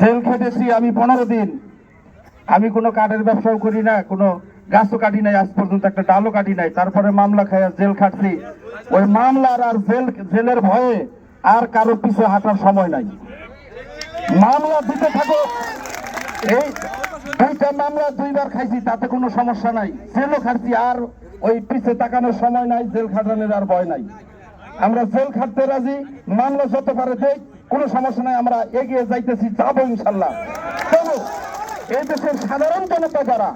Jail খেটেছি আমি পনেরো দিন। আমি কোনো কাঠের ব্যবসাও করি না, কোনো গাছও কাটি নাই, আজ পর্যন্ত একটা ডালও কাটি নাই। তারপরে মামলা আর জেল খাটছি। ওই মামলার আর জেল, জেলের ভয়ে আর কারোর পিছু হাঁটার সময় নাই। মামলা দিতে থাকো। এই দুইটা মামলা দুইবার খাইছি, তাতে কোনো সমস্যা নাই। জেলও খাটছি, আর ওই পিছে তাকানোর সময় নাই, জেল খাটানোর আর ভয় নাই। আমরা জেল খাটতে রাজি, মামলা যত পারে দেই। কোনো সমস্যা নাই, আমরা এগিয়ে যাইতেছি, যাব ইনশাল্লাহ। তবু এই দেশের সাধারণ জনতা যারা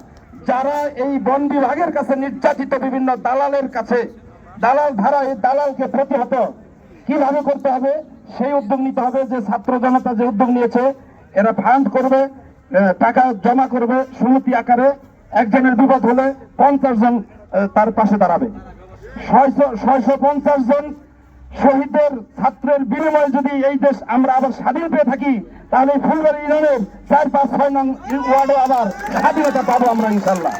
যারা এই বন বিভাগের কাছে নির্যাতিত বিভিন্ন দালালের কাছে, দালাল ধারা, এই দালালকে প্রতিহত কীভাবে করতে হবে, সেই উদ্যোগ নিতে হবে যে ছাত্র জনতা যে উদ্যোগ নিয়েছে, এরা ফান্ড করবে টাকা জমা করবে সমিতি আকারে, একজনের বিপদ হলে পঞ্চাশ জন তার পাশে দাঁড়াবে। ছয়শো ছয়শো পঞ্চাশ জন শহীদের ছাত্রের বিনিময়ে যদি এই দেশ আমরা আবার স্বাধীন পেয়ে থাকি, তাহলে ফুলবাড়ি ইউনিয়নের চার পাঁচ ছয় নং ওয়ার্ডে আবার স্বাধীনতা পাবো আমরা ইনশাল্লাহ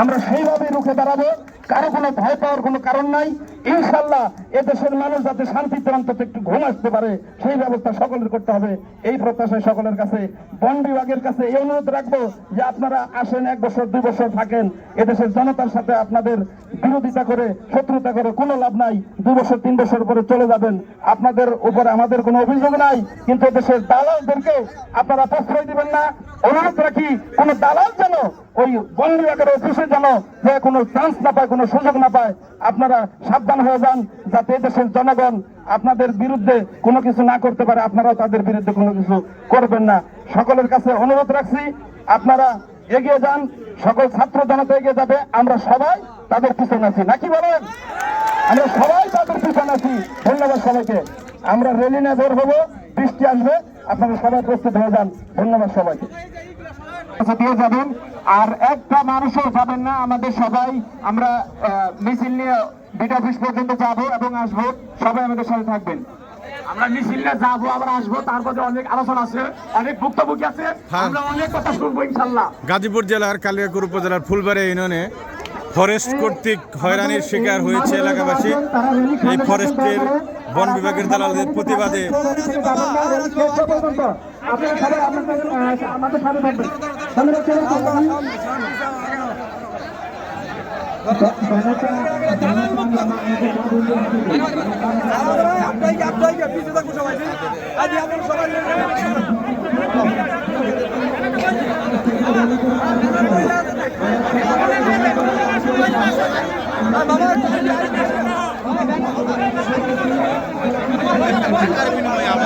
আমরা সেইভাবে রুখে দাঁড়াবো, কারও কোনো ভয় পাওয়ার কোনো কারণ নাই। ইনশাল্লাহ এদেশের মানুষ যাতে শান্তিতে অন্তত একটু ঘুম আসতে পারে, সেই ব্যবস্থা সকলের করতে হবে। এই প্রত্যাশায় সকলের কাছে, বন বিভাগের কাছে এই অনুরোধ রাখব যে আপনারা আসেন এক বছর, দুই বছর থাকেন। এদেশের জনতার সাথে আপনাদের বিরোধিতা করে, শত্রুতা করে কোনো লাভ নাই। দু বছর, তিন বছর পরে চলে যাবেন। আপনাদের উপরে আমাদের কোনো অভিযোগ নাই। কিন্তু দেশের দালালদেরকে আপনারা প্রশ্রয় দিবেন না। অনুরোধ রাখি, কোন দালাল যেন ওই বন বিভাগের অফিসে যেন যে কোনো চান্স না পায়, কোনো সুযোগ না পায়, আপনারা সাবধান হয়ে যান যাতে দেশের জনগণ আপনাদের বিরুদ্ধে কোনো কিছু না করতে পারে, আপনারাও তাদের বিরুদ্ধে কোনো কিছু করবেন না। সকলের কাছে অনুরোধ রাখছি, আপনারা এগিয়ে যান, সকল ছাত্র জনতা এগিয়ে যাবে, আমরা সবাই তাদের পিছনে আছি। নাকি বলেন? আমরা সবাই তাদের পিছনে আছি। ধন্যবাদ সবাইকে। আমরা রেলি নিয়ে বের হব, বৃষ্টি আসবে, আপনারা সবাই প্রস্তুত হয়ে যান। ধন্যবাদ সবাইকে। যাবেন। আর একটা মানুষও যাবেন না, আমাদের সবাই, আমরা মিছিল নিয়ে বিটা অফিস পর্যন্ত যাব এবং আসব। সবাই আমাদের সাথে থাকবেন। আমরা মিছিল নিয়ে যাব আবার আসব। তার মধ্যে অনেক আলোচনা আছে অনেক ভুক্তভোগী আছে আমরা অনেক কথা শুনব ইনশাল্লাহ। গাজীপুর জেলার কালিয়াকুর উপজেলার ফুলবাড়ি ইউনিয়নে ফরেস্ট কর্তৃক হয়রানির শিকার হয়েছে এলাকাবাসী। এই ফরেস্টের বন বিভাগের দালালদের প্রতিবাদে। আপনারা সবাই আমাদের সাথে থাকবেন। আমরা